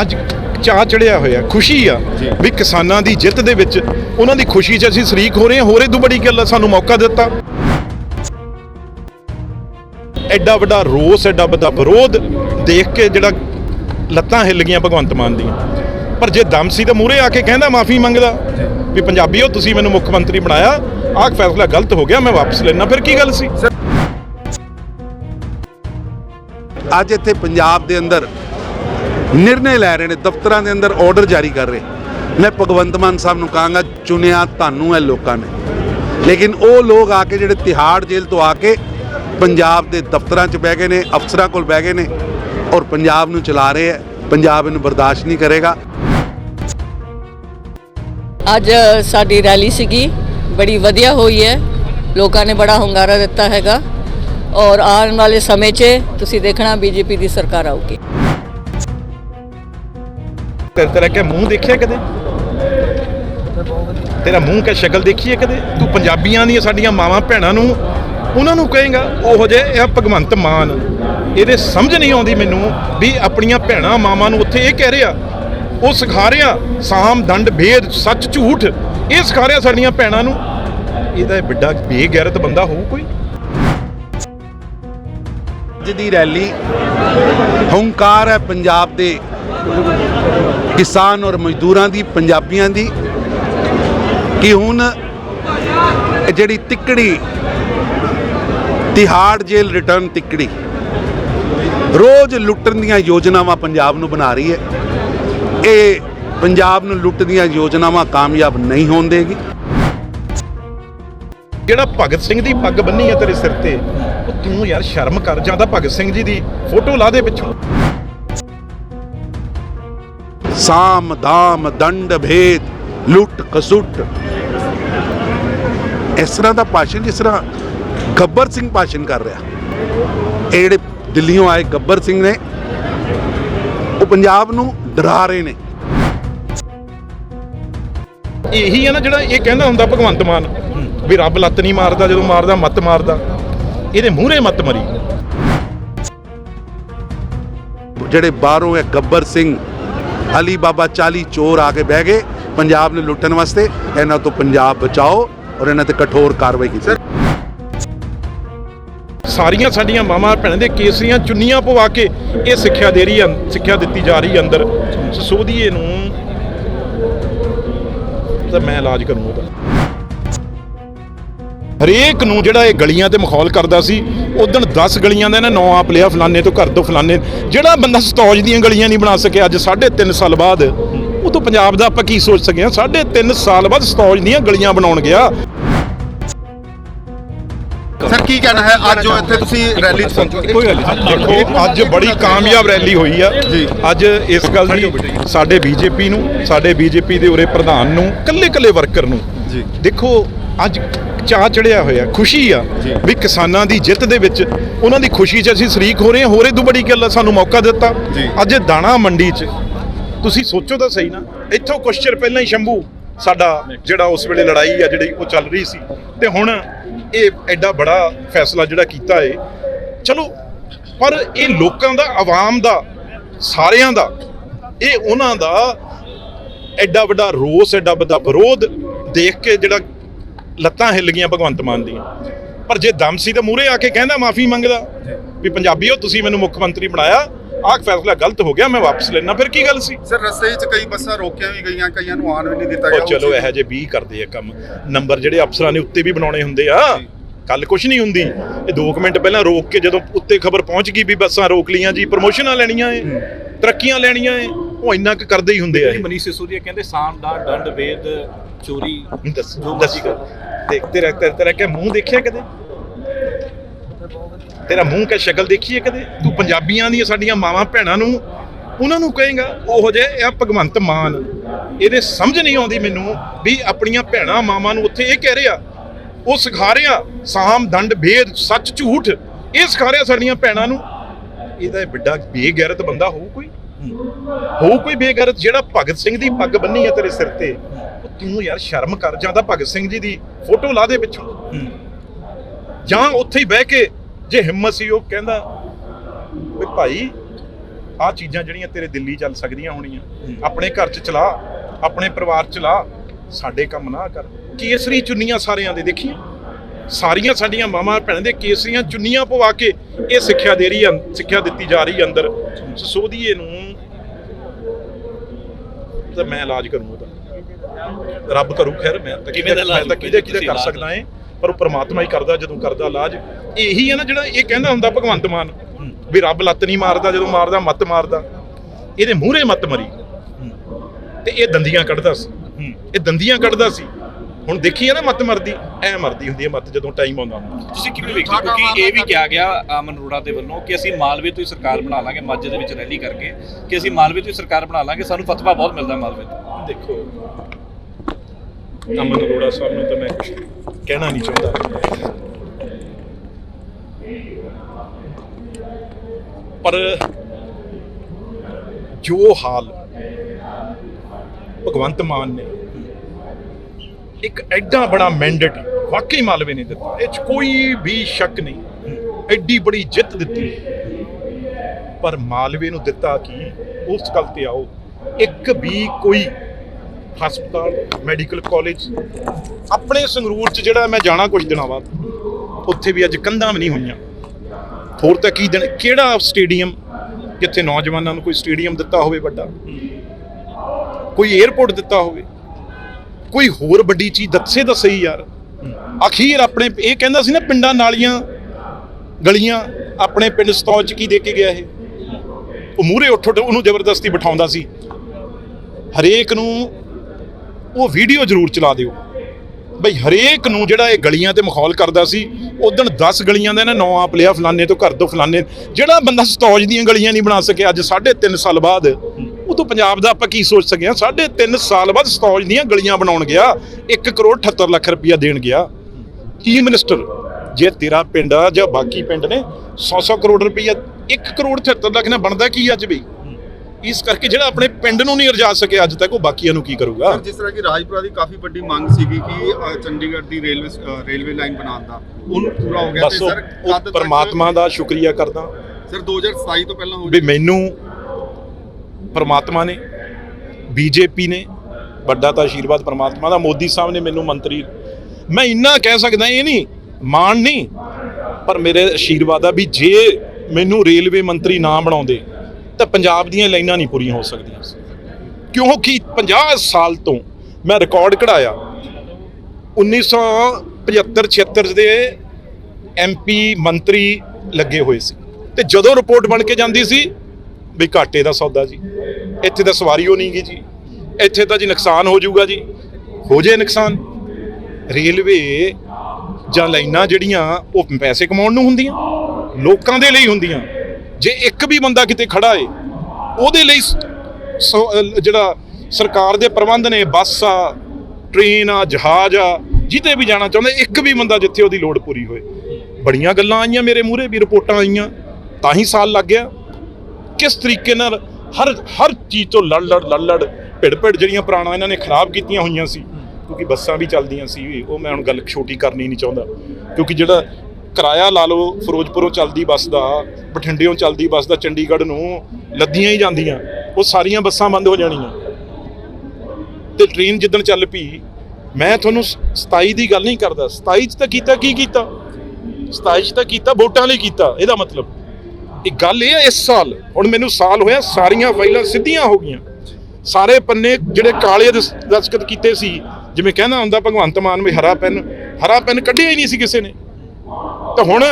ਅੱਜ ਚਾਹ ਚੜਿਆ ਹੋਇਆ ਖੁਸ਼ੀ ਆ ਵੀ ਕਿਸਾਨਾਂ ਦੀ ਜਿੱਤ ਦੇ ਵਿੱਚ ਉਹਨਾਂ ਦੀ ਖੁਸ਼ੀ 'ਚ ਅਸੀਂ ਸ਼ਰੀਕ ਹੋ ਰਹੇ ਹਾਂ। ਹੋਰ ਇਹ ਤੋਂ ਬੜੀ ਗੱਲ ਆ ਸਾਨੂੰ ਮੌਕਾ ਦਿੱਤਾ। ਐਡਾ ਵੱਡਾ ਰੋਸ ਐਡਾ ਵੱਡਾ ਵਿਰੋਧ ਦੇਖ ਕੇ ਜਿਹੜਾ ਲੱਤਾਂ ਹਿੱਲ ਗਈਆਂ ਭਗਵੰਤ ਮਾਨ ਦੀਆਂ। ਪਰ ਜੇ ਦਮ ਸੀ ਤਾਂ ਮੂਰੇ ਆ ਕੇ ਕਹਿੰਦਾ ਮਾਫੀ ਮੰਗਦਾ। ਵੀ ਪੰਜਾਬੀਓ ਤੁਸੀਂ ਮੈਨੂੰ ਮੁੱਖ ਮੰਤਰੀ ਬਣਾਇਆ। ਆਹ ਫੈਸਲਾ ਗਲਤ ਹੋ ਗਿਆ ਮੈਂ ਵਾਪਸ ਲੈਣਾ ਫਿਰ ਕੀ ਗੱਲ ਸੀ? ਅੱਜ ਇੱਥੇ ਪੰਜਾਬ ਦੇ ਅੰਦਰ ਨਿਰਣੇ ਲੈ ਰਹੇ ਨੇ, ਦਫ਼ਤਰਾਂ ਦੇ ਅੰਦਰ ਆਰਡਰ ਜਾਰੀ ਕਰ ਰਹੇ। ਮੈਂ ਭਗਵੰਤ ਮਾਨ ਸਾਹਿਬ ਨੂੰ ਕਹਾਂਗਾ, ਚੁਣਿਆ ਤੁਹਾਨੂੰ ਹੈ ਲੋਕਾਂ ਨੇ। ਲੇਕਿਨ ਉਹ ਲੋਕ ਆ ਕੇ ਜਿਹੜੇ ਤਿਹਾੜ ਜੇਲ੍ਹ ਤੋਂ ਆ ਕੇ ਪੰਜਾਬ ਦੇ ਦਫ਼ਤਰਾਂ 'ਚ ਬਹਿ ਗਏ ਨੇ, ਅਫਸਰਾਂ ਕੋਲ ਬਹਿ ਗਏ ਨੇ ਔਰ ਪੰਜਾਬ ਨੂੰ ਚਲਾ ਰਹੇ ਹੈ। ਪੰਜਾਬ ਇਹਨੂੰ ਬਰਦਾਸ਼ਤ ਨਹੀਂ ਕਰੇਗਾ। ਅੱਜ ਸਾਡੀ ਰੈਲੀ ਸੀਗੀ, ਬੜੀ ਵਧੀਆ ਹੋਈ ਹੈ। ਲੋਕਾਂ ਨੇ ਬੜਾ ਹੁੰਗਾਰਾ ਦਿੱਤਾ ਹੈਗਾ। ਔਰ ਆਉਣ ਵਾਲੇ ਸਮੇਂ 'ਚ ਤੁਸੀਂ ਦੇਖਣਾ ਬੀਜੇਪੀ ਦੀ ਸਰਕਾਰ ਆਊਗੀ। ਤੇਰੇ ਤੇਰਾ ਕਿ ਮੂੰਹ ਦੇਖਿਆ ਕਦੇ? ਤੇਰਾ ਮੂੰਹ ਕਿ ਸ਼ਕਲ ਦੇਖੀਏ ਕਦੇ? ਤੂੰ ਪੰਜਾਬੀਆਂ ਦੀਆਂ ਸਾਡੀਆਂ ਮਾਵਾਂ ਭੈਣਾਂ ਨੂੰ ਉਹਨਾਂ ਨੂੰ ਕਹੇਗਾ, ਉਹੋ ਜੇ ਇਹ ਭਗਵੰਤ ਮਾਨ। ਇਹਦੇ ਸਮਝ ਨਹੀਂ ਆਉਂਦੀ ਮੈਨੂੰ ਵੀ ਆਪਣੀਆਂ ਭੈਣਾਂ ਮਾਵਾਂ ਨੂੰ ਉੱਥੇ ਇਹ ਕਹਿ ਰਿਹਾ, ਉਹ ਸਿਖਾ ਰਿਹਾ, ਸਾਮ, ਦੰਡ, ਭੇਦ, ਸੱਚ, ਝੂਠ, ਇਹ ਸਿਖਾ ਰਿਹਾ ਸਾਡੀਆਂ ਭੈਣਾਂ ਨੂੰ। ਇਹਦਾ ਵੱਡਾ ਬੇਗੈਰਤ ਬੰਦਾ ਹੋਊ ਕੋਈ? ਅੱਜ ਦੀ ਰੈਲੀ ਹੰਕਾਰ ਹੈ ਪੰਜਾਬ ਦੇ ਕਿਸਾਨ ਔਰ ਮਜ਼ਦੂਰਾਂ ਦੀ, ਪੰਜਾਬੀਆਂ ਦੀ, ਕਿ ਹੁਣ ਜਿਹੜੀ ਤਿੱਕੜੀ, ਤਿਹਾੜ ਜੇਲ੍ਹ ਰਿਟਰਨ ਤਿੱਕੜੀ, ਰੋਜ਼ ਲੁੱਟਣ ਦੀਆਂ ਯੋਜਨਾਵਾਂ ਪੰਜਾਬ ਨੂੰ ਬਣਾ ਰਹੀ ਹੈ। ਇਹ ਪੰਜਾਬ ਨੂੰ ਲੁੱਟ ਦੀਆਂ ਯੋਜਨਾਵਾਂ ਕਾਮਯਾਬ ਨਹੀਂ ਹੋਣ ਦੇਗੀ। ਜਿਹੜਾ ਭਗਤ ਸਿੰਘ ਦੀ ਪੱਗ ਬੰਨੀ ਹੈ ਤੇਰੇ ਸਿਰ ਤੇ, ਉਹ ਤੂੰ ਯਾਰ ਸ਼ਰਮ ਕਰ ਜਾਂਦਾ ਭਗਤ ਸਿੰਘ ਜੀ ਦੀ ਫੋਟੋ ਲਾ ਦੇ ਪਿੱਛੋਂ। ਸਾਮ ਦਾਮ ਦੰਡ ਭੇਦ ਲੁੱਟ ਕਸੁੱਟ ਇਸ ਤਰ੍ਹਾਂ ਦਾ ਭਾਸ਼ਣ ਜਿਸ ਤਰ੍ਹਾਂ ਗੱਬਰ ਸਿੰਘ ਭਾਸ਼ਣ ਕਰ ਰਿਹਾ ਇਹ ਜਿਹੜੇ ਦਿੱਲੀੋਂ ਆਏ ਗੱਬਰ ਸਿੰਘ ਨੇ ਉਹ ਪੰਜਾਬ ਨੂੰ ਡਰਾ ਰਹੇ ਨੇ ਇਹੀ ਹੈ ਨਾ ਜਿਹੜਾ ਇਹ ਕਹਿੰਦਾ ਹੁੰਦਾ ਭਗਵੰਤ ਮਾਨ ਵੀ ਰੱਬ ਲੱਤ ਨਹੀਂ ਮਾਰਦਾ ਜਦੋਂ ਮਾਰਦਾ ਮੱਤ ਮਾਰਦਾ। ਇਹਦੇ ਮੂਹਰੇ ਮੱਤ ਮਰੀ। ਜਿਹੜੇ ਬਾਹਰੋਂ ਹੈ ਗੱਬਰ ਸਿੰਘ ਅਲੀ ਬਾਬਾ 40 ਚੋਰ ਆ ਕੇ ਬਹਿ ਗਏ। ਪੰਜਾਬ ਨੂੰ ਲੁੱਟਣ ਵਾਸਤੇ ਇਹਨਾਂ ਤੋਂ ਪੰਜਾਬ ਬਚਾਓ ਔਰ ਇਹਨਾਂ ਤੇ ਕਠੋਰ ਕਾਰਵਾਈ ਕੀਤੀ। ਸਾਰੀਆਂ ਸਾਡੀਆਂ ਮਾਵਾਂ ਭੈਣਾਂ ਦੇ ਕੇਸਰੀਆਂ ਚੁੰਨੀਆਂ ਪਵਾ ਕੇ ਇਹ ਸਿੱਖਿਆ ਦੇ ਰਹੀ ਹੈ ਸਿੱਖਿਆ ਦਿੱਤੀ ਜਾ ਰਹੀ ਹੈ ਅੰਦਰ। ਸੋਧੀਏ ਨੂੰ। ਤਾਂ ਮੈਂ ਇਲਾਜ ਕਰੂੰ ਹਰੇਕ ਨੂੰ ਜਿਹੜਾ ਇਹ ਗਲੀਆਂ ਤੇ ਮਖੌਲ ਕਰਦਾ ਸੀ ਉਦੋਂ 10 ਗਲੀਆਂ ਦਾ ਇਹਨੇ ਨਾਂ ਆਪ ਲਿਆ ਫਲਾਣੇ ਤੋਂ ਘਰ ਤੋਂ ਫਲਾਣੇ। ਜਿਹੜਾ ਬੰਦਾ ਸਤੌਜ ਦੀਆਂ ਗਲੀਆਂ ਨਹੀਂ ਬਣਾ ਸਕਿਆ ਅੱਜ 3.5 ਸਾਲ ਬਾਅਦ ਉਹ ਤੋਂ ਪੰਜਾਬ ਦਾ ਆਪਾਂ ਕੀ ਸੋਚ ਸਕੇ ਹਾਂ 3.5 ਸਾਲ ਬਾਅਦ ਸਤੌਜ ਦੀਆਂ ਗਲੀਆਂ ਬਣਾਉਣ ਗਿਆ। ਸਰ ਕੀ ਕਹਿਣਾ ਹੈ? ਅੱਜ ਜੋ ਇੱਥੇ ਤੁਸੀਂ ਰੈਲੀ 'ਚ ਪਹੁੰਚੇ ਕੋਈ ਗੱਲ ਨਹੀਂ ਦੇਖੋ ਅੱਜ ਬੜੀ ਕਾਮਯਾਬ ਰੈਲੀ ਹੋਈ ਆ। ਅੱਜ ਇਸ ਗੱਲ ਦੀ ਸਾਡੇ ਬੀਜੇਪੀ ਨੂੰ ਸਾਡੇ ਬੀਜੇਪੀ ਦੇ ਉਰੇ ਪ੍ਰਧਾਨ ਨੂੰ ਕੱਲੇ ਕੱਲੇ ਵਰਕਰ ਨੂੰ ਜੀ। ਦੇਖੋ ਅੱਜ ਚਾਹ ਚੜਿਆ ਹੋਇਆ ਖੁਸ਼ੀ ਆ। ਵੀ ਕਿਸਾਨਾਂ ਦੀ ਜਿੱਤ ਦੇ ਵਿੱਚ ਉਹਨਾਂ ਦੀ ਖੁਸ਼ੀ 'ਚ ਅਸੀਂ ਸ਼ਰੀਕ ਹੋ ਰਹੇ ਹਾਂ ਹੋਰ ਇਹ ਤੋਂ ਬੜੀ ਗੱਲ ਸਾਨੂੰ ਮੌਕਾ ਦਿੱਤਾ। ਅੱਜ ਇਹ ਦਾਣਾ ਮੰਡੀ 'ਚ ਤੁਸੀਂ ਸੋਚੋ ਤਾਂ ਸਹੀ ਨਾ ਇੱਥੋਂ ਕੁਛ ਚਿਰ ਪਹਿਲਾਂ ਹੀ ਸ਼ੰਭੂ ਸਾਡਾ ਜਿਹੜਾ ਉਸ ਵੇਲੇ ਲੜਾਈ ਆ ਜਿਹੜੀ ਉਹ ਚੱਲ ਰਹੀ ਸੀ ਤੇ ਹੁਣ ਇਹ ਐਡਾ ਬੜਾ ਫੈਸਲਾ ਜਿਹੜਾ ਕੀਤਾ ਏ ਚਲੋ ਪਰ ਇਹ ਲੋਕਾਂ ਦਾ ਆਵਾਮ ਦਾ ਸਾਰਿਆਂ ਦਾ ਇਹ ਉਹਨਾਂ ਦਾ ਐਡਾ ਵੱਡਾ ਰੋਸ ਐਡਾ ਵੱਡਾ ਵਿਰੋਧ ਦੇਖ ਕੇ ਜਿਹੜਾ ਲੱਤਾਂ ਹਿੱਲ ਗਈਆਂ ਭਗਵੰਤ ਮਾਨ ਦੀਆਂ। ਪਰ ਜੇ ਦਮ ਸੀ ਤਾਂ ਮੂਰੇ ਆ ਕੇ ਕਹਿੰਦਾ ਮਾਫੀ ਮੰਗਦਾ। ਵੀ ਪੰਜਾਬੀਓ ਤੁਸੀਂ ਮੈਨੂੰ ਮੁੱਖ ਮੰਤਰੀ ਬਣਾਇਆ। ਆਹ ਫੈਸਲਾ ਗਲਤ ਹੋ ਗਿਆ ਮੈਂ ਵਾਪਸ ਲੈਣਾ ਫਿਰ ਕੀ ਗੱਲ ਸੀ? ਸਰ ਰਸਤੇ 'ਚ ਕਈ ਬੱਸਾਂ ਰੋਕੀਆਂ ਵੀ ਗਈਆਂ ਕਈਆਂ ਨੂੰ ਆਉਣ ਵੀ ਨਹੀਂ ਦਿੱਤਾ ਗਿਆ। ਉਹ ਚਲੋ ਇਹੋ ਜਿਹੇ 20 ਕਰਦੇ ਆ ਕੰਮ। ਨੰਬਰ ਜਿਹੜੇ ਅਫਸਰਾਂ ਨੇ ਉੱਤੇ ਵੀ ਬਣਾਉਣੇ ਹੁੰਦੇ ਆ ਜੀ। ਕੱਲ ਕੁਛ ਨਹੀਂ ਹੁੰਦੀ। ਇਹ 2 ਮਿੰਟ ਪਹਿਲਾਂ ਰੋਕ ਕੇ ਜਦੋਂ ਉੱਤੇ ਖਬਰ ਪਹੁੰਚ ਗਈ ਵੀ ਬੱਸਾਂ ਰੋਕ ਲੀਆਂ ਜੀ ਪ੍ਰਮੋਸ਼ਨਾਂ ਲੈਣੀਆਂ ਏ ਤਰੱਕੀਆਂ ਲੈਣੀਆਂ ਏ ਉਹ ਇੰਨਾ ਕੁ ਕਰਦੇ ਹੀ ਹੁੰਦੇ ਆ ਇਹ ਮਨੀਸ਼ ਸਿਸੋਦੀਆ ਕਹਿੰਦੇ ਸਾਮ ਦਾ ਦੰਡ ਵੇਦ ਚੋਰੀ ਦੱਸ ਦੱਸ। ਦੇਖ ਤੇਰਾ ਤੇਰਾ ਤੇਰਾ ਕਿ ਮੂੰਹ ਦੇਖਿਆ ਕਦੇ? ਤੇਰਾ ਮੂੰਹ ਕਿ ਸ਼ਕਲ ਦੇਖੀ ਹੈ ਕਦੇ? ਤੂੰ ਪੰਜਾਬੀਆਂ ਦੀਆਂ ਸਾਡੀਆਂ ਮਾਵਾਂ ਭੈਣਾਂ ਨੂੰ ਉਹਨਾਂ ਨੂੰ ਕਹੇਗਾ ਉਹੋ ਜੇ ਇਹ ਭਗਵੰਤ ਮਾਨ। ਇਹਦੇ ਸਮਝ ਨਹੀਂ ਆਉਂਦੀ ਮੈਨੂੰ ਵੀ ਆਪਣੀਆਂ ਭੈਣਾਂ ਮਾਵਾਂ ਨੂੰ ਉੱਥੇ ਇਹ ਕਹਿ ਰਿਹਾ ਉਹ ਸਿਖਾ ਰਿਹਾ ਸਾਮ ਦੰਡ ਭੇਦ ਸੱਚ ਝੂਠ। ਇਹ ਸਿਖਾ ਰਿਹਾ ਸਾਡੀਆਂ ਭੈਣਾਂ ਨੂੰ। ਇਹਦਾ ਵੱਡਾ ਬੇਗੈਰਤ ਬੰਦਾ ਹੋਊ ਕੋਈ? ਹੋਊ ਕੋਈ ਬੇਗੈਰਤ ਜਿਹੜਾ ਭਗਤ ਸਿੰਘ ਦੀ ਪੱਗ ਬੰਨੀ ਹੈ ਤੇਰੇ ਸਿਰ ਤੇ, ਉਹ ਤੂੰ ਯਾਰ ਸ਼ਰਮ ਕਰ ਜਾਂਦਾ ਭਗਤ ਸਿੰਘ ਜੀ ਦੀ ਫੋਟੋ ਲਾ ਦੇ ਪਿੱਛੋਂ। ਜਾਂ ਉੱਥੇ ਹੀ ਬਹਿ ਕੇ ਜੇ ਹਿੰਮਤ ਸੀ, ਉਹ ਕਹਿੰਦਾ ਵੀ ਭਾਈ, ਆਹ ਚੀਜ਼ਾਂ ਜਿਹੜੀਆਂ ਤੇਰੇ ਦਿੱਲੀ ਚੱਲ ਸਕਦੀਆਂ ਹੋਣੀਆਂ, ਆਪਣੇ ਘਰ 'ਚ ਚਲਾ, ਆਪਣੇ ਪਰਿਵਾਰ 'ਚ ਲਾ ਸਾਡੇ ਕੰਮ ਨਾ ਕਰ। ਕੇਸਰੀ ਚੁੰਨੀਆਂ ਸਾਰਿਆਂ ਦੇ ਦੇਖੀਆਂ? ਸਾਰੀਆਂ ਸਾਡੀਆਂ ਮਾਵਾਂ ਭੈਣਾਂ ਦੇ ਕੇਸਰੀਆਂ ਚੁੰਨੀਆਂ ਪਵਾ ਕੇ ਇਹ ਸਿੱਖਿਆ ਦੇ ਰਹੀ ਹੈ ਸਿੱਖਿਆ ਦਿੱਤੀ ਜਾ ਰਹੀ ਹੈ ਅੰਦਰ। ਸੋਧੀਏ ਨੂੰ ਤਾਂ ਮੈਂ ਇਲਾਜ ਕਰੂੰ ਉਹਦਾ। ਰੱਬ ਕਰੂ ਖੈਰ ਮੈਂ ਤਾਂ ਕਿਵੇਂ ਦਾ ਇਲਾਜ ਮੈਂ ਤਾਂ ਕਿਹਦੇ ਕਿਹਦੇ ਕਰ ਸਕਦਾ ਏ? ਪਰ ਉਹ ਪ੍ਰਮਾਤਮਾ ਹੀ ਕਰਦਾ ਜਦੋਂ ਕਰਦਾ ਇਲਾਜ। ਇਹੀ ਹੈ ਨਾ ਜਿਹੜਾ ਇਹ ਕਹਿੰਦਾ ਹੁੰਦਾ ਭਗਵੰਤ ਮਾਨ ਵੀ ਰੱਬ ਲੱਤ ਨਹੀਂ ਮਾਰਦਾ ਜਦੋਂ ਮਾਰਦਾ ਮੱਤ ਮਾਰਦਾ। ਇਹਦੇ ਮੂਹਰੇ ਮੱਤ ਮਰੀ। ਤੇ ਇਹ ਦੰਦੀਆਂ ਕੱਢਦਾ ਸੀ। ਇਹ ਦੰਦੀਆਂ ਕੱਢਦਾ ਸੀ। ਹੁਣ ਦੇਖੀ ਆ ਨਾ ਮੱਤ ਮਰਦੀ ਐ ਮਰਦੀ ਹੁੰਦੀ ਹੈ ਮੱਤ ਜਦੋਂ ਟਾਈਮ ਆਉਂਦਾ ਤੁਸੀਂ ਕਿਵੇਂ ਵੇਖਦੇ ਹੋ? ਕਿਉਂਕਿ ਇਹ ਵੀ ਕਿਹਾ ਗਿਆ ਅਮਨ ਅਰੋੜਾ ਦੇ ਵੱਲੋਂ ਕਿ ਅਸੀਂ ਮਾਲਵੇ ਤੋਂ ਹੀ ਸਰਕਾਰ ਬਣਾ ਲਾਂਗੇ ਮਾਝੇ ਦੇ ਵਿੱਚ ਰੈਲੀ ਕਰਕੇ ਕਿ ਅਸੀਂ ਮਾਲਵੇ ਤੋਂ ਹੀ ਸਰਕਾਰ ਬਣਾ ਲਾਂਗੇ ਸਾਨੂੰ ਫਤਵਾ ਬਹੁਤ ਮਿਲਦਾ ਮਾਲਵੇ ਤੋਂ। ਦੇਖੋ ਅਮਨ ਅਰੋੜਾ ਸਾਹਿਬ ਨੂੰ ਤਾਂ ਮੈਂ ਕੁਝ ਕਹਿਣਾ ਨਹੀਂ ਚਾਹੁੰਦਾ। ਪਰ ਜੋ ਹਾਲ ਭਗਵੰਤ ਮਾਨ ਨੇ ਇੱਕ ਐਡਾ ਬੜਾ ਮੈਂਡੇਟ ਵਾਕਈ ਮਾਲਵੇ ਨੇ ਦਿੱਤਾ। ਇਹ ਚ ਕੋਈ ਵੀ ਸ਼ੱਕ ਨਹੀਂ। ਐਡੀ ਬੜੀ ਜਿੱਤ ਦਿੱਤੀ। ਪਰ ਮਾਲਵੇ ਨੂੰ ਦਿੱਤਾ ਕਿ? ਉਸ ਗੱਲ ਤੇ ਆਓ। ਇੱਕ ਵੀ ਕੋਈ ਹਸਪਤਾਲ, ਮੈਡੀਕਲ ਕਾਲਜ, ਆਪਣੇ ਸੰਗਰੂਰ ਚ ਜਿਹੜਾ ਮੈਂ ਜਾਣਾ ਕੁਝ ਦਿਨਾਂ ਬਾਅਦ, ਉੱਥੇ ਵੀ ਅੱਜ ਕੰਧਾਂ ਵੀ ਨਹੀਂ ਹੋਈਆਂ। ਹੋਰ ਤਾਂ ਕੀ ਦਿਨ ਕਿਹੜਾ ਸਟੇਡੀਅਮ ਜਿੱਥੇ ਨੌਜਵਾਨਾਂ ਨੂੰ ਕੋਈ ਸਟੇਡੀਅਮ ਦਿੱਤਾ ਹੋਵੇ ਵੱਡਾ? ਕੋਈ 에어ਪੋਰਟ ਦਿੱਤਾ ਹੋਵੇ? ਕੋਈ ਹੋਰ ਵੱਡੀ ਚੀਜ਼ ਦੱਸੇ ਦੱਸੇ ਸਹੀ ਯਾਰ। ਅਖੀਰ ਆਪਣੇ, ਇਹ ਕਹਿੰਦਾ ਸੀ ਨਾ ਪਿੰਡਾਂ ਨਾਲੀਆਂ, ਗਲੀਆਂ ਆਪਣੇ ਪਿੰਡ ਸਤੌਜ ਚ ਕੀ ਦੇ ਕੇ ਗਿਆ ਇਹ? ਉਹ ਮੂਹਰੇ ਉੱਠ ਉੱਠ ਉਹਨੂੰ ਜ਼ਬਰਦਸਤੀ ਬਿਠਾਉਂਦਾ ਸੀ। ਹਰੇਕ ਨੂੰ ਉਹ ਵੀਡੀਓ ਜ਼ਰੂਰ ਚਲਾ ਦਿਓ। ਬਈ, ਹਰੇਕ ਨੂੰ ਜਿਹੜਾ ਇਹ ਗਲੀਆਂ ਤੇ ਮਖੌਲ ਕਰਦਾ ਸੀ ਉਦੋਂ 10 ਗਲੀਆਂ ਦਾ ਨਾ, ਨੌ ਆਪ ਲਿਆ ਫਲਾਣੇ ਤੋਂ, ਘਰ ਤੋਂ ਫਲਾਣੇ। ਜਿਹੜਾ ਬੰਦਾ ਸਤੌਜ ਦੀਆਂ ਗਲੀਆਂ ਨਹੀਂ ਬਣਾ ਸਕਿਆ, ਅੱਜ 3.5 ਸਾਲ ਬਾਅਦ, ਉਹ ਤੋਂ ਪੰਜਾਬ ਦਾ ਆਪਾਂ ਕੀ ਸੋਚ ਸਕੇ ਹਾਂ 3.5 ਸਾਲ ਬਾਅਦ ਸਤੌਜ ਦੀਆਂ ਗਲੀਆਂ ਬਣਾਉਣ ਗਿਆ 1 ਕਰੋੜ 78 ਲੱਖ ਰੁਪਇਆ ਦੇਣ ਗਿਆ। ਕੀ ਮਿਨਿਸਟਰ, ਜੇ ਤੇਰਾ ਪਿੰਡ ਆ ਜਾਂ ਬਾਕੀ ਪਿੰਡ ਨੇ 100-100 ਕਰੋੜ ਰੁਪਇਆ 1 ਕਰੋੜ 78 ਲੱਖ ਨਾਲ ਬਣਦਾ ਕੀ ਅੱਜ ਵੀ? ਇਸ ਕਰਕੇ ਜਿਹੜਾ ਆਪਣੇ ਪਿੰਡ ਨੂੰ ਨਹੀਂ ਰਜਾ ਸਕਿਆ ਅੱਜ ਤੱਕ ਉਹ ਬਾਕੀਆਂ ਨੂੰ ਕੀ ਕਰੂਗਾ? ਜਿਸ ਤਰ੍ਹਾਂ ਕਿ ਰਾਜਪੁਰਾ ਦੀ ਕਾਫੀ ਵੱਡੀ ਮੰਗ ਸੀਗੀ ਕਿ ਅ, ਚੰਡੀਗੜ੍ਹ ਦੀ ਰੇਲਵੇ ਸ- ਅ, ਰੇਲਵੇ ਲਾਈਨ ਬਣਾਉਣ ਦਾ। ਉਹਨੂੰ ਪੂਰਾ ਹੋ ਗਿਆ ਬਸ ਉਹ ਸਰ ਉਹ ਕਦ ਤੱਕ- ਪਰਮਾਤਮਾ ਦਾ ਸ਼ੁਕਰੀਆ ਕਰਦਾ। ਸਰ 2027 ਤੋਂ ਪਹਿਲਾਂ ਹੋ ਵੀ ਮੈਨੂੰ ਪਰਮਾਤਮਾ ਨੇ ਬੀਜੇਪੀ ਨੇ ਵੱਡਾ ਤਾਂ ਆਸ਼ੀਰਵਾਦ ਪਰਮਾਤਮਾ ਦਾ ਮੋਦੀ ਸਾਹਿਬ ਨੇ ਮੈਨੂੰ ਮੰਤਰੀ। ਮੈਂ ਇੰਨਾ ਕਹਿ ਸਕਦਾ ਇਹ ਨਹੀਂ ਮਾਣ ਨਹੀਂ ਪਰ ਮੇਰੇ ਆਸ਼ੀਰਵਾਦ ਆ ਵੀ ਜੇ ਮੈਨੂੰ ਰੇਲਵੇ ਮੰਤਰੀ ਨਾ ਬਣਾਉਂਦੇ ਤਾਂ ਪੰਜਾਬ ਦੀਆਂ ਲਾਈਨਾਂ ਨਹੀਂ ਪੂਰੀਆਂ ਹੋ ਸਕਦੀਆਂ। ਕਿਉਂਕਿ 50 ਸਾਲ ਤੋਂ ਮੈਂ ਰਿਕਾਰਡ ਕਢਾਇਆ। 1975 76 ਦੇ ਐਮਪੀ ਮੰਤਰੀ ਲੱਗੇ ਹੋਏ ਸੀ। ਤੇ ਜਦੋਂ ਰਿਪੋਰਟ ਬਣ ਕੇ ਜਾਂਦੀ ਸੀ, ਵੀ ਘਾਟੇ ਦਾ ਸੌਦਾ ਜੀ, ਇੱਥੇ ਤਾਂ ਸਵਾਰੀ ਹੋ ਨਹੀਂਗੀ ਜੀ, ਇੱਥੇ ਤਾਂ ਜੀ ਨੁਕਸਾਨ ਹੋ ਜਾਊਗਾ ਜੀ। ਹੋ ਜੇ ਨੁਕਸਾਨ, ਰੇਲਵੇ ਜਾਂ ਲਾਈਨਾਂ ਜਿਹੜੀਆਂ, ਉਹ ਪੈਸੇ ਕਮਾਉਣ ਨੂੰ ਹੁੰਦੀਆਂ, ਲੋਕਾਂ ਦੇ ਲਈ ਹੁੰਦੀਆਂ। ਜੇ ਇੱਕ ਵੀ ਬੰਦਾ ਕਿਤੇ ਖੜਾ ਏ, ਉਹਦੇ ਲਈ ਸੋ- ਜਿਹੜਾ ਸਰਕਾਰ ਦੇ ਪ੍ਰਬੰਧ ਨੇ, ਬੱਸ ਆ, ਟ੍ਰੇਨ ਆ, ਜਹਾਜ਼ ਆ, ਜਿੱਤੇ ਵੀ ਜਾਣਾ ਚਾਹੁੰਦੇ, ਇੱਕ ਵੀ ਬੰਦਾ ਜਿੱਥੇ ਉਹਦੀ ਲੋੜ ਪੂਰੀ ਹੋਏ। ਬੜੀਆਂ ਗੱਲਾਂ ਆਈਆਂ ਮੇਰੇ ਮੂਹਰੇ, ਵੀ ਰਿਪੋਰਟਾਂ ਆਈਆਂ, ਤਾਂ ਹੀ ਸਾਲ ਲੱਗ ਗਿਆ। ਕਿਸ ਤਰੀਕੇ ਨਾਲ ਹਰ ਹਰ ਚੀਜ਼ ਤੋਂ ਲੜ ਲੜ ਲੜ ਲੜ, ਭਿੜ ਭਿੜ ਜਿਹੜੀਆਂ ਪੁਰਾਣਾ ਇਹਨਾਂ ਨੇ ਖਰਾਬ ਕੀਤੀਆਂ ਹੋਈਆਂ ਸੀ, ਕਿਉਂਕਿ ਬੱਸਾਂ ਵੀ ਚੱਲਦੀਆਂ ਸੀ, ਉਹ ਮੈਂ ਹੁਣ ਗੱਲ ਛੋਟੀ ਕਰਨੀ ਨਹੀਂ ਚਾਹੁੰਦਾ। ਕਿਉਂਕਿ ਜਿਹੜਾ ਕਿਰਾਇਆ ਲਾ ਲਓ ਫਿਰੋਜ਼ਪੁਰੋਂ ਚੱਲਦੀ ਬੱਸ ਦਾ ਬਠਿੰਡਿਓਂ ਚੱਲਦੀ ਬੱਸ ਦਾ, ਚੰਡੀਗੜ੍ਹ ਨੂੰ ਲੱਦੀਆਂ ਹੀ ਜਾਂਦੀਆਂ। ਉਹ ਸਾਰੀਆਂ ਬੱਸਾਂ ਬੰਦ ਹੋ ਜਾਣੀਆਂ। ਤੇ ਟ੍ਰੇਨ ਜਿੱਦਣ ਚੱਲ ਪਈ, ਮੈਂ ਤੁਹਾਨੂੰ 27 ਦੀ ਗੱਲ ਨਹੀਂ ਕਰਦਾ। 27 ਚ ਤਾਂ ਕੀਤਾ, ਕੀ ਕੀਤਾ? 27 ਚ ਤਾਂ ਕੀਤਾ, ਵੋਟਾਂ ਲਈ ਕੀਤਾ, ਇਹਦਾ ਮਤਲਬ। ਇਹ ਗੱਲ ਇਹ ਹੈ ਇਸ ਸਾਲ, ਹੁਣ ਮੈਨੂੰ ਸਾਲ ਹੋਇਆ, ਸਾਰੀਆਂ ਫਾਈਲਾਂ ਸਿੱਧੀਆਂ ਹੋ ਗਈਆਂ। ਸਾਰੇ ਪੰਨੇ ਜਿਹੜੇ ਕਾਲੇ ਦਸ- ਦਸਤਖਤ ਕੀਤੇ ਸੀ, ਜਿਵੇਂ ਕਹਿੰਦਾ ਹੁੰਦਾ ਭਗਵੰਤ ਮਾਨ ਵੀ ਹਰਾ ਪੈਨ ਹਰਾ ਪੈਨ ਕੱਢਿਆ ਹੀ ਨਹੀਂ ਸੀ ਕਿਸੇ ਨੇ। ਤਾਂ ਹੁਣ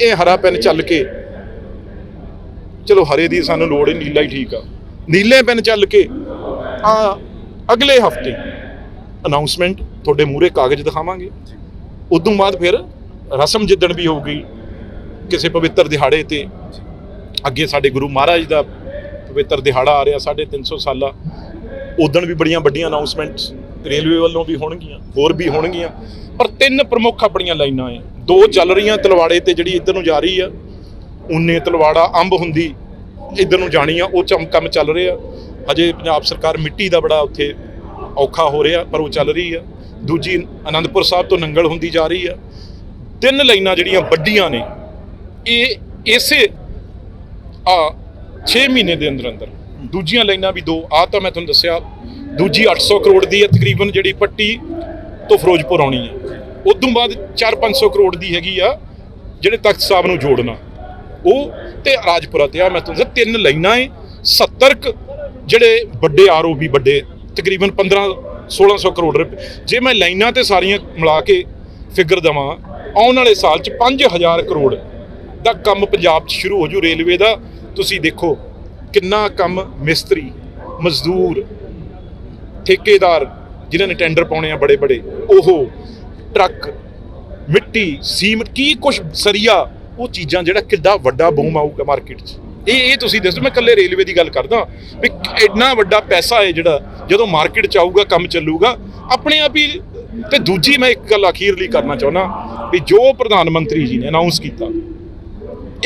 ਇਹ ਹਰਾ ਪੈਨ ਚੱਲ ਕੇ, ਚਲੋ ਹਰੇ ਦੀ ਸਾਨੂੰ ਲੋੜ ਹੀ ਨੀਲਾ ਹੀ ਠੀਕ ਆ। ਨੀਲੇ ਪੈਨ ਚੱਲ ਕੇ, ਆ ਅਗਲੇ ਹਫ਼ਤੇ ਅਨਾਉਂਸਮੈਂਟ ਤੁਹਾਡੇ ਮੂਹਰੇ ਕਾਗਜ਼ ਦਿਖਾਵਾਂਗੇ। ਉਦੋਂ ਬਾਅਦ ਫਿਰ ਰਸਮ ਜਿੱਦਣ ਵੀ ਹੋਊਗੀ, ਕਿਸੇ ਪਵਿੱਤਰ ਦਿਹਾੜੇ ਤੇ, ਅੱਗੇ ਸਾਡੇ ਗੁਰੂ ਮਹਾਰਾਜ ਦਾ ਪਵਿੱਤਰ ਦਿਹਾੜਾ ਆ ਰਿਹਾ 350 ਸਾਲਾ, ਉਦੋਂ ਵੀ ਬੜੀਆਂ ਵੱਡੀਆਂ ਅਨਾਉਂਸਮੈਂਟਸ ਰੇਲਵੇ ਵੱਲੋਂ ਵੀ ਹੋਣਗੀਆਂ, ਹੋਰ ਵੀ ਹੋਣਗੀਆਂ। ਪਰ ਤਿੰਨ ਪ੍ਰਮੁੱਖ ਆਪਣੀਆਂ ਲਾਈਨਾਂ ਆ ਦੋ ਚੱਲ ਰਹੀਆਂ ਤਲਵਾੜੇ ਤੇ ਜਿਹੜੀ ਇੱਧਰ ਨੂੰ ਜਾ ਰਹੀ ਆ, ਉਨੇ ਤਲਵਾੜਾ ਅੰਬ ਹੁੰਦੀ ਇੱਧਰ ਨੂੰ ਜਾਣੀ ਆ, ਉਹ ਚਮ ਕੰਮ ਚੱਲ ਰਿਹਾ। ਹਜੇ ਪੰਜਾਬ ਸਰਕਾਰ ਮਿੱਟੀ ਦਾ ਬੜਾ ਉੱਥੇ ਔਖਾ ਹੋ ਰਿਹਾ, ਪਰ ਉਹ ਚੱਲ ਰਹੀ ਆ। ਦੂਜੀ ਆਨੰਦਪੁਰ ਸਾਹਿਬ ਤੋਂ ਨੰਗਲ ਹੁੰਦੀ ਜਾ ਰਹੀ ਆ। ਤਿੰਨ ਲਾਈਨਾਂ ਜਿਹੜੀਆਂ ਵੱਡੀਆਂ ਨੇ, ਇਹ ਇਸੇ ਆ 6 ਮਹੀਨੇ ਦੇ ਅੰਦਰ ਅੰਦਰ। ਦੂਜੀਆਂ ਲਾਈਨਾਂ ਵੀ ਦੋ ਆ ਤਾਂ ਮੈਂ ਤੁਹਾਨੂੰ ਦੱਸਿਆ, ਦੂਜੀ 800 ਕਰੋੜ ਦੀ ਹੈ ਤਕਰੀਬਨ ਜਿਹੜੀ ਪੱਟੀ ਤੋਂ ਫਿਰੋਜ਼ਪੁਰ ਆਉਣੀ ਹੈ। ਉਦੋਂ ਬਾਅਦ 4-500 ਕਰੋੜ ਦੀ ਹੈਗੀ ਆ ਜਿਹੜੇ ਤਖਤ ਸਾਹਿਬ ਨੂੰ ਜੋੜਨਾ। ਉਹ ਤੇ ਰਾਜਪੁਰਾ ਤੇ ਆ, ਮੈਂ ਤੁਹਾਨੂੰ ਤਿੰਨ ਲਾਈਨਾਂ ਏ 70 ਕੁ ਜਿਹੜੇ ਵੱਡੇ ਆਰਓਬੀ ਵੱਡੇ ਤਕਰੀਬਨ 15 1600 ਕਰੋੜ ਰੁਪਏ। ਜੇ ਮੈਂ ਲਾਈਨਾਂ ਤੇ ਸਾਰੀਆਂ ਮਿਲਾ ਕੇ ਫਿਗਰ ਦਵਾਂ, ਆਉਣ ਵਾਲੇ ਸਾਲ ਚ 5000 ਕਰੋੜ ਦਾ ਕੰਮ ਪੰਜਾਬ 'ਚ ਸ਼ੁਰੂ ਹੋ ਜੂ। ਰੇਲਵੇ ਦਾ ਤੁਸੀਂ ਦੇਖੋ ਕਿੰਨਾ ਕੰਮ ਮਿਸਤਰੀ, ਮਜ਼ਦੂਰ, ਠੇਕੇਦਾਰ ਜਿਨ੍ਹਾਂ ਨੇ ਟੈਂਡਰ ਪਾਉਣੇ ਆ ਬੜੇ ਬੜੇ, ਉਹ ਟਰੱਕ, ਮਿੱਟੀ, ਸੀਮਟ, ਕੀ ਕੁਛ ਸਰੀਆ, ਉਹ ਚੀਜ਼ਾਂ ਜਿਹੜਾ ਕਿੱਡਾ ਵੱਡਾ ਬੂਮ ਆਊਗਾ ਮਾਰਕੀਟ 'ਚ। ਇਹ ਇਹ ਤੁਸੀਂ ਦੱਸੋ, ਮੈਂ ਕੱਲੇ ਰੇਲਵੇ ਦੀ ਗੱਲ ਕਰਦਾ, ਵੀ ਇੰਨਾ ਵੱਡਾ ਪੈਸਾ ਹੈ ਜਿਹੜਾ, ਜਦੋਂ ਮਾਰਕੀਟ 'ਚ ਆਊਗਾ, ਕੰਮ ਚੱਲੂਗਾ, ਆਪਣੇ ਆਪ ਹੀ, ਤੇ ਦੂਜੀ ਮੈਂ ਇੱਕ ਗੱਲ ਅਖੀਰਲੀ ਕਰਨਾ ਚਾਹੁੰਦਾ, ਵੀ ਜੋ ਪ੍ਰਧਾਨ ਮੰਤਰੀ ਜੀ ਨੇ ਅਨਾਉਂਸ ਕੀਤਾ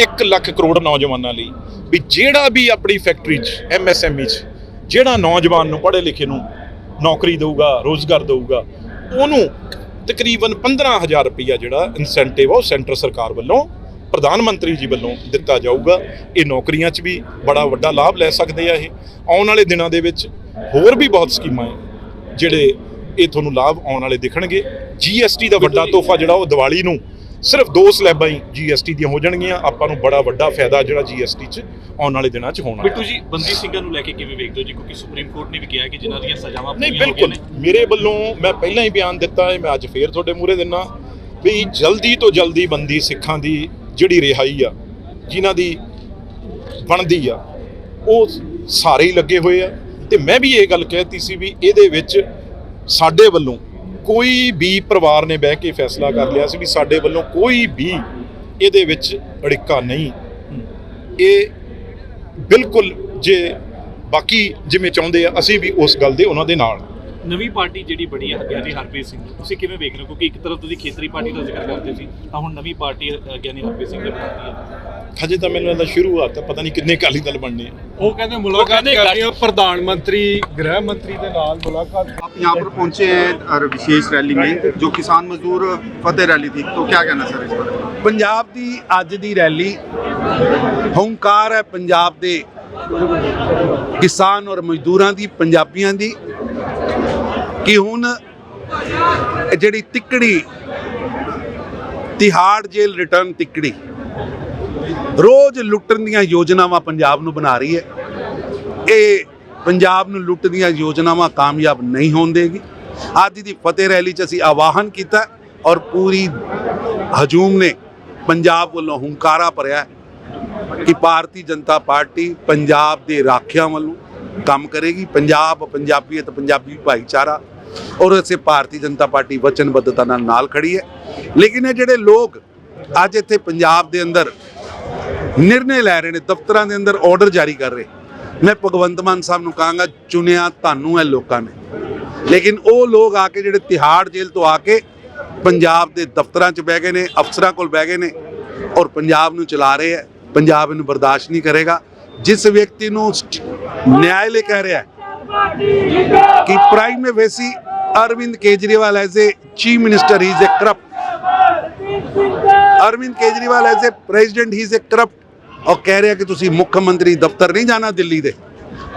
1 ਲੱਖ ਕਰੋੜ ਨੌਜਵਾਨਾਂ ਲਈ, ਵੀ ਜਿਹੜਾ ਵੀ ਆਪਣੀ ਫੈਕਟਰੀ 'ਚ ਐਮਐਸਐਮਈ 'ਚ, ਜਿਹੜਾ ਨੌਜਵਾਨ ਨੂੰ ਪੜ੍ਹੇ ਲਿਖੇ ਨੂੰ ਨੌਕਰੀ ਦੇਊਗਾ, ਰੋਜ਼ਗਾਰ ਦੇਊਗਾ, ਉਹਨੂੰ ਤਕਰੀਬਨ 15000 ਰੁਪਈਆ ਜਿਹੜਾ ਇਨਸੈਂਟਿਵ ਆ ਉਹ ਸੈਂਟਰ ਸਰਕਾਰ ਵੱਲੋਂ, ਪ੍ਰਧਾਨ ਮੰਤਰੀ ਜੀ ਵੱਲੋਂ ਦਿੱਤਾ ਜਾਊਗਾ। ਇਹ ਨੌਕਰੀਆਂ 'ਚ ਵੀ ਬੜਾ ਵੱਡਾ ਲਾਭ ਲੈ ਸਕਦੇ ਆ ਇਹ। ਆਉਣ ਵਾਲੇ ਦਿਨਾਂ ਦੇ ਵਿੱਚ ਹੋਰ ਵੀ ਬਹੁਤ ਸਕੀਮਾਂ ਹੈ, ਜਿਹੜੇ ਇਹ ਤੁਹਾਨੂੰ ਲਾਭ ਆਉਣ ਵਾਲੇ ਦਿਖਣਗੇ। ਜੀਐਸਟੀ ਦਾ ਵੱਡਾ ਤੋਹਫਾ ਜਿਹੜਾ ਉਹ ਦੀਵਾਲੀ ਨੂੰ ਸਿਰਫ ਦੋ ਸਲੈਬਾਂ ਹੀ ਜੀਐਸਟੀ ਦੀਆਂ ਹੋ ਜਾਣਗੀਆਂ। ਆਪਾਂ ਨੂੰ ਬੜਾ ਵੱਡਾ ਫਾਇਦਾ ਜਿਹੜਾ ਜੀਐਸਟੀ 'ਚ ਆਉਣ ਵਾਲੇ ਦਿਨਾਂ 'ਚ ਹੋਣਾ ਬਿੱਟੂ ਜੀ ਬੰਦੀ ਸਿੰਘਾਂ ਨੂੰ ਲੈ ਕੇ ਕਿਵੇਂ ਵੇਖਦੇ ਹੋ ਜੀ? ਕਿਉਂਕਿ ਸੁਪਰੀਮ ਕੋਰਟ ਨੇ ਵੀ ਕਿਹਾ ਕਿ ਜਿਨ੍ਹਾਂ ਦੀਆਂ ਸਜ਼ਾਵਾਂ ਨਹੀਂ ਬਿਲਕੁਲ। ਮੇਰੇ ਵੱਲੋਂ ਮੈਂ ਪਹਿਲਾਂ ਹੀ ਬਿਆਨ ਦਿੱਤਾ ਹੈ ਮੈਂ ਅੱਜ ਫੇਰ ਤੁਹਾਡੇ ਮੂਹਰੇ ਦਿੰਨਾ। ਵੀ ਜਲਦੀ ਤੋਂ ਜਲਦੀ ਬੰਦੀ ਸਿੱਖਾਂ ਦੀ ਜਿਹੜੀ ਰਿਹਾਈ ਆ ਜਿਨ੍ਹਾਂ ਦੀ ਬਣਦੀ ਆ ਉਹ ਸਾਰੇ ਹੀ ਲੱਗੇ ਹੋਏ ਆ। ਤੇ ਮੈਂ ਵੀ ਇਹ ਗੱਲ ਕਹਿਤੀ ਸੀ ਵੀ ਇਹਦੇ ਵਿੱਚ ਸਾਡੇ ਵੱਲੋਂ ਕੋਈ ਵੀ ਪਰਿਵਾਰ ਨੇ ਬਹਿ ਕੇ ਫੈਸਲਾ ਕਰ ਲਿਆ ਸੀ ਵੀ ਸਾਡੇ ਵੱਲੋਂ ਕੋਈ ਵੀ ਇਹਦੇ ਵਿੱਚ ਅੜਿੱਕਾ ਨਹੀਂ। ਇਹ ਬਿਲਕੁਲ ਜੇ ਬਾਕੀ ਜਿਵੇਂ ਚਾਹੁੰਦੇ ਆ ਅਸੀਂ ਵੀ ਉਸ ਗੱਲ ਦੇ ਉਹਨਾਂ ਦੇ ਨਾਲ। ਨਵੀਂ ਪਾਰਟੀ ਜਿਹੜੀ ਬਣੀ ਹੈ ਗਿਆਨੀ ਹਰਪ੍ਰੀਤ ਸਿੰਘ ਤੁਸੀਂ ਕਿਵੇਂ ਵੇਖ ਰਹੇ ਹੋ? ਕਿਉਂਕਿ ਇੱਕ ਤਰਫ ਤੁਸੀਂ ਖੇਤਰੀ ਪਾਰਟੀ ਦਾ ਜ਼ਿਕਰ ਕਰਦੇ ਸੀ ਤਾਂ ਹੁਣ ਨਵੀਂ ਪਾਰਟੀ ਅ, ਗਿਆਨੀ ਹਰਪ੍ਰੀਤ ਸਿੰਘ ਨੇ ਬਣਾਈ ਹੈ ਹਜੇ ਤਾਂ ਮੈਨੂੰ ਇਹਦਾ ਸ਼ੁਰੂਆਤ ਹੈ ਪਤਾ ਨਹੀਂ ਕਿੰਨੇ ਕਾਲੀ ਦਲ ਬਣਨੇ ਉਹ ਕਹਿੰਦੇ ਮੁਲਾਕਾਤ ਕਰਨੀ ਹੈ ਪ੍ਰਧਾਨ ਮੰਤਰੀ ਗ੍ਰਹਿ ਮੰਤਰੀ ਦੇ ਨਾਲ ਮੁਲਾਕਾਤ आप यहाँ पर पहुंचे हैं और विशेष रैली में जो किसान मजदूर फतेह रैली थी तो क्या कहना सर इस बारे ਪੰਜਾਬ ਦੀ ਅੱਜ ਦੀ ਰੈਲੀ ਹੰਕਾਰ ਹੈ ਪੰਜਾਬ ਦੇ ਕਿਸਾਨ ਔਰ ਮਜ਼ਦੂਰਾਂ ਦੀ ਪੰਜਾਬੀਆਂ ਦੀ ਕਿ ਹੁਣ ਜਿਹੜੀ ਤਿੱਕੜੀ ਤਿਹਾੜ ਜੇਲ੍ਹ ਰਿਟਰਨ ਤਿੱਕੜੀ ਰੋਜ਼ ਲੁੱਟਣ ਦੀਆਂ ਯੋਜਨਾਵਾਂ ਪੰਜਾਬ ਨੂੰ ਬਣਾ ਰਹੀ ਹੈ। ਇਹ ਪੰਜਾਬ ਨੂੰ ਲੁੱਟ ਦੀਆਂ ਯੋਜਨਾਵਾਂ ਕਾਮਯਾਬ ਨਹੀਂ ਹੋਣ ਦੇਗੀ। ਅੱਜ ਦੀ ਫਤਿਹ ਰੈਲੀ 'ਚ ਅਸੀਂ ਆਵਾਹਨ ਕੀਤਾ ਔਰ ਪੂਰੀ ਹਜੂਮ ਨੇ ਪੰਜਾਬ ਵੱਲੋਂ ਹੁੰਕਾਰਾ ਭਰਿਆ ਕਿ ਭਾਰਤੀ ਜਨਤਾ ਪਾਰਟੀ ਪੰਜਾਬ ਦੇ ਰਾਖਿਆਂ ਵੱਲੋਂ ਕੰਮ ਕਰੇਗੀ। ਪੰਜਾਬ ਪੰਜਾਬੀਅਤ ਪੰਜਾਬੀ ਭਾਈਚਾਰਾ ਔਰ ਇਸੇ ਭਾਰਤੀ ਜਨਤਾ ਪਾਰਟੀ ਵਚਨਬੱਧਤਾ ਨਾਲ ਨਾਲ ਖੜੀ ਹੈ। ਲੇਕਿਨ ਇਹ ਜਿਹੜੇ ਲੋਕ ਅੱਜ ਇੱਥੇ ਪੰਜਾਬ ਦੇ ਅੰਦਰ ਨਿਰਣੇ ਲੈ ਰਹੇ ਨੇ, ਦਫ਼ਤਰਾਂ ਦੇ ਅੰਦਰ ਆਰਡਰ ਜਾਰੀ ਕਰ ਰਹੇ। ਮੈਂ ਭਗਵੰਤ ਮਾਨ ਸਾਹਿਬ ਨੂੰ ਕਹਾਂਗਾ, ਚੁਣਿਆ ਤੁਹਾਨੂੰ ਹੈ ਲੋਕਾਂ ਨੇ। ਲੇਕਿਨ ਉਹ ਲੋਕ ਆ ਕੇ ਜਿਹੜੇ ਤਿਹਾੜ ਜੇਲ੍ਹ ਤੋਂ ਆ ਕੇ ਪੰਜਾਬ ਦੇ ਦਫ਼ਤਰਾਂ 'ਚ ਬਹਿ ਗਏ ਨੇ, ਅਫਸਰਾਂ ਕੋਲ ਬਹਿ ਗਏ ਨੇ ਔਰ ਪੰਜਾਬ ਨੂੰ ਚਲਾ ਰਹੇ ਹੈ। ਪੰਜਾਬ ਇਹਨੂੰ ਬਰਦਾਸ਼ਤ ਨਹੀਂ ਕਰੇਗਾ। ਜਿਸ ਵਿਅਕਤੀ ਨੂੰ ਨਿਆਇਲੇ ਕਹਿ ਰਿਹਾ ਕਿ prima facie Arvind Kejriwal as a chief minister he is a corrupt Arvind Kejriwal as a president he is a corrupt ਔਰ ਕਹਿ ਰਿਹਾ ਕਿ ਤੁਸੀਂ ਮੁੱਖ ਮੰਤਰੀ ਦਫ਼ਤਰ ਨਹੀਂ ਜਾਣਾ ਦਿੱਲੀ ਦੇ।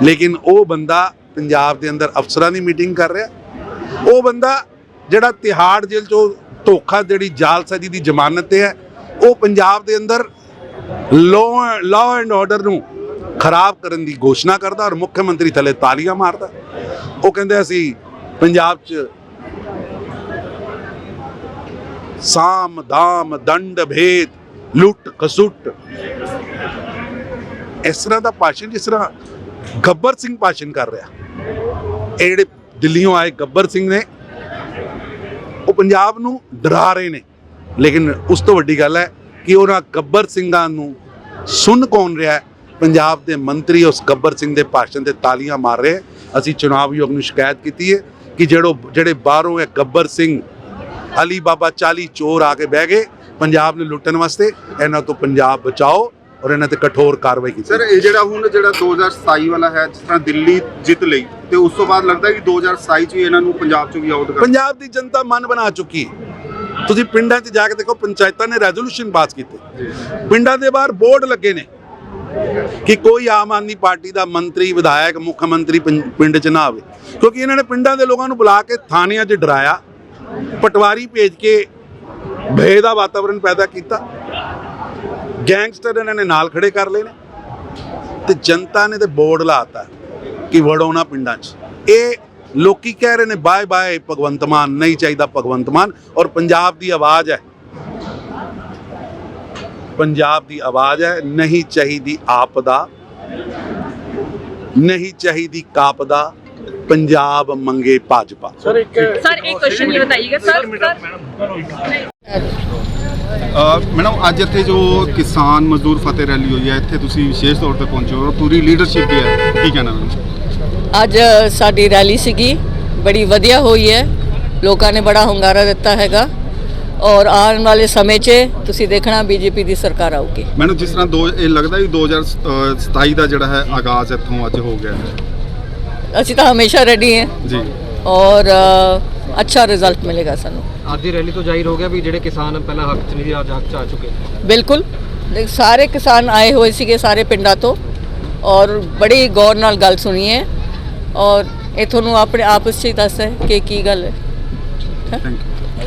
ਲੇਕਿਨ ਉਹ ਬੰਦਾ ਪੰਜਾਬ ਦੇ ਅੰਦਰ ਅਫਸਰਾਂ ਦੀ ਮੀਟਿੰਗ ਕਰ ਰਿਹਾ। ਉਹ ਬੰਦਾ ਜਿਹੜਾ ਤਿਹਾੜ ਜੇਲ੍ਹ ਚੋਂ ਧੋਖਾ ਜਿਹੜੀ ਜਾਲਸਾਜੀ ਦੀ ਜ਼ਮਾਨਤ ਤੇ ਹੈ, ਉਹ ਪੰਜਾਬ ਦੇ ਅੰਦਰ ਲਾਅ ਲਾਅ ਐਂਡ ਆਰਡਰ ਨੂੰ ਖਰਾਬ ਕਰਨ ਦੀ ਘੋਸ਼ਣਾ ਕਰਦਾ ਔਰ ਮੁੱਖ ਮੰਤਰੀ ਥੱਲੇ ਤਾਲੀਆਂ ਮਾਰਦਾ। ਉਹ ਕਹਿੰਦੇ ਅਸੀਂ ਪੰਜਾਬ 'ਚ ਸਾਮ ਦਾਮ ਦੰਡ ਭੇਦ ਲੁੱਟ, ਕਸੁੱਟ। ਇਸ ਤਰ੍ਹਾਂ ਦਾ ਭਾਸ਼ਣ ਜਿਸ ਤਰ੍ਹਾਂ ਗੱਬਰ ਸਿੰਘ ਭਾਸ਼ਣ ਕਰ ਰਿਹਾ। ਇਹ ਜਿਹੜੇ ਦਿੱਲੀੋਂ ਆਏ ਗੱਬਰ ਸਿੰਘ ਨੇ, ਉਹ ਪੰਜਾਬ ਨੂੰ ਡਰਾ ਰਹੇ ਨੇ। ਲੇਕਿਨ ਉਸ ਤੋਂ ਵੱਡੀ ਗੱਲ ਹੈ ਕਿ ਉਹਨਾਂ ਗੱਬਰ ਸਿੰਘਾਂ ਨੂੰ ਸੁਣ ਕੌਣ ਰਿਹਾ ਪੰਜਾਬ ਦੇ ਮੰਤਰੀ ਉਸ ਗੱਬਰ ਸਿੰਘ ਦੇ ਭਾਸ਼ਣ ਤੇ ਤਾਲੀਆਂ ਮਾਰ ਰਹੇ ਅਸੀਂ ਚੁਣਾਵ ਆਯੋਗ ਨੂੰ ਸ਼ਿਕਾਇਤ ਕੀਤੀ ਹੈ ਕਿ ਜਿਹੜੋ ਜਿਹੜੇ ਬਾਹਰੋਂ ਹੈ ਗੱਬਰ ਸਿੰਘ ਅਲੀ ਬਾਬਾ 40 ਚੋਰ ਆ ਕੇ ਬਹਿ ਗਏ ਪੰਜਾਬ ਨੂੰ ਲੁੱਟਣ ਵਾਸਤੇ ਇਹਨਾਂ ਤੋਂ ਪੰਜਾਬ ਬਚਾਓ ਔਰ ਇਹਨਾਂ ਤੇ ਕਠੋਰ ਕਾਰਵਾਈ ਕੀਤੀ ਸਰ ਇਹ ਜਿਹੜਾ ਹੁਣ ਜਿਹੜਾ 2027 ਵਾਲਾ ਹੈ ਜਿਸ ਤਰ੍ਹਾਂ ਦਿੱਲੀ ਜਿੱਤ ਲਈ ਤੇ ਉਸ ਤੋਂ ਬਾਅਦ ਲੱਗਦਾ ਕਿ 2027 ਚ ਵੀ ਇਹਨਾਂ ਨੂੰ ਪੰਜਾਬ ਚ ਵੀ ਆਊਟ ਕਰ ਪੰਜਾਬ ਦੀ ਜਨਤਾ ਮਨ ਬਣਾ ਚੁੱਕੀ ਹੈ। ਤੁਸੀਂ ਪਿੰਡਾਂ 'ਚ ਜਾ ਕੇ ਦੇਖੋ ਪੰਚਾਇਤਾਂ ਨੇ ਰੈਜ਼ੋਲੂਸ਼ਨ ਪਾਸ ਕੀਤੇ। ਪਿੰਡਾਂ ਦੇ ਬਾਹਰ ਬੋਰਡ ਲੱਗੇ ਨੇ ਕਿ ਕੋਈ ਆਮ ਆਦਮੀ ਪਾਰਟੀ ਦਾ ਮੰਤਰੀ ਵਿਧਾਇਕ ਮੁੱਖ ਮੰਤਰੀ ਪਿੰਡ 'ਚ ਨਾ ਆਵੇ। ਕਿਉਂਕਿ ਇਹਨਾਂ ਨੇ ਪਿੰਡਾਂ ਦੇ ਲੋਕਾਂ ਨੂੰ ਬੁਲਾ ਕੇ ਥਾਣਿਆਂ 'ਚ ਡਰਾਇਆ ਪਟਵਾਰੀ ਭੇਜ ਕੇ ਭੇ ਦਾ ਵਾਤਾਵਰਣ ਪੈਦਾ ਕੀਤਾ। ਗੈਂਗਸਟਰ ਇਹਨਾਂ ਨੇ ਨਾਲ ਖੜੇ ਕਰ ਲਏ ਨੇ। ਤੇ ਜਨਤਾ ਨੇ ਤੇ ਬੋਰਡ ਲਾਤਾ ਕਿ ਵੜੋਨਾ ਪਿੰਡਾਂ 'ਚ। ਇਹ ਲੋਕੀ ਕਹਿ ਰਹੇ ਨੇ, ਬਾਏ ਬਾਏ, ਭਗਵੰਤ ਮਾਨ, ਨਹੀਂ ਚਾਹੀਦਾ ਭਗਵੰਤ ਮਾਨ। ਔਰ ਪੰਜਾਬ ਦੀ ਆਵਾਜ਼ ਹੈ। ਪੰਜਾਬ ਦੀ ਆਵਾਜ਼ ਹੈ, ਨਹੀਂ ਚਾਹੀਦੀ ਆਪਦਾ ਨਹੀਂ ਚਾਹੀਦੀ ਕਾਪਦਾ ਪੰਜਾਬ ਮੰਗੇ ਭਾਜਪਾ। ਸਰ ਇੱਕ ਸਰ ਇੱਕ ਕੁਐਸਚਨ ਇਹ ਬਤਾਈਏਗਾ ਸਰ ਮੈਡਮ ਅੱਜ ਇੱਥੇ ਜੋ ਕਿਸਾਨ ਮਜ਼ਦੂਰ ਫਤਿਹ ਰੈਲੀ ਹੋਈ ਹੈ ਇੱਥੇ ਤੁਸੀਂ ਵਿਸ਼ੇਸ਼ ਤੌਰ ਤੇ ਪਹੁੰਚੇ ਹੋ। ਪੂਰੀ ਲੀਡਰਸ਼ਿਪ ਹੈ। ਕੀ ਕਹਿਣਾ ਮੈਡਮ? ਅੱਜ ਸਾਡੀ ਰੈਲੀ ਸੀਗੀ ਬੜੀ ਵਧੀਆ ਹੋਈ ਹੈ। ਲੋਕਾਂ ਨੇ ਬੜਾ ਹੰਗਾਰਾ ਦਿੱਤਾ ਹੈਗਾ। ਔਰ ਆਉਣ ਵਾਲੇ ਸਮੇਂ 'ਚ ਤੁਸੀਂ ਦੇਖਣਾ ਬੀਜੇਪੀ ਦੀ ਸਰਕਾਰ ਆਊਗੀ। ਮੈਨੂੰ ਜਿਸ ਤਰ੍ਹਾਂ ਦੋ ਇਹ ਲੱਗਦਾ ਵੀ 2027 ਦਾ ਜਿਹੜਾ ਹੈ ਆਗਾਜ਼ ਇੱਥੋਂ ਅੱਜ ਹੋ ਗਿਆ ਹੈ। ਅਸੀਂ ਤਾਂ ਹਮੇਸ਼ਾ ਰੈਡੀ ਹਾਂ। ਜੀ। ਔਰ ਅ, ਅੱਛਾ ਰਿਜ਼ਲਟ ਮਿਲੇਗਾ ਸਾਨੂੰ। ਅੱਜ ਦੀ ਰੈਲੀ ਤੋਂ ਜ਼ਾਹਿਰ ਹੋ ਗਿਆ ਵੀ ਜਿਹੜੇ ਕਿਸਾਨ ਪਹਿਲਾਂ ਹੱਕ 'ਚ ਨਹੀਂ ਸੀ ਅੱਜ ਹੱਕ 'ਚ ਆ ਚੁੱਕੇ। ਬਿਲਕੁਲ। ਦੇਖ, ਸਾਰੇ ਕਿਸਾਨ ਆਏ ਹੋਏ ਸੀਗੇ ਸਾਰੇ ਪਿੰਡਾਂ ਤੋਂ। ਔਰ ਬੜੀ ਗੌਰ ਨਾਲ ਗੱਲ ਸੁਣੀ ਹੈ। ਔਰ ਇਹ ਤੁਹਾਨੂੰ ਆਪਣੇ ਆਪਸ 'ਚ ਹੀ ਦੱਸ ਹੈ ਕਿ ਕੀ ਗੱਲ ਹੈ। Thank you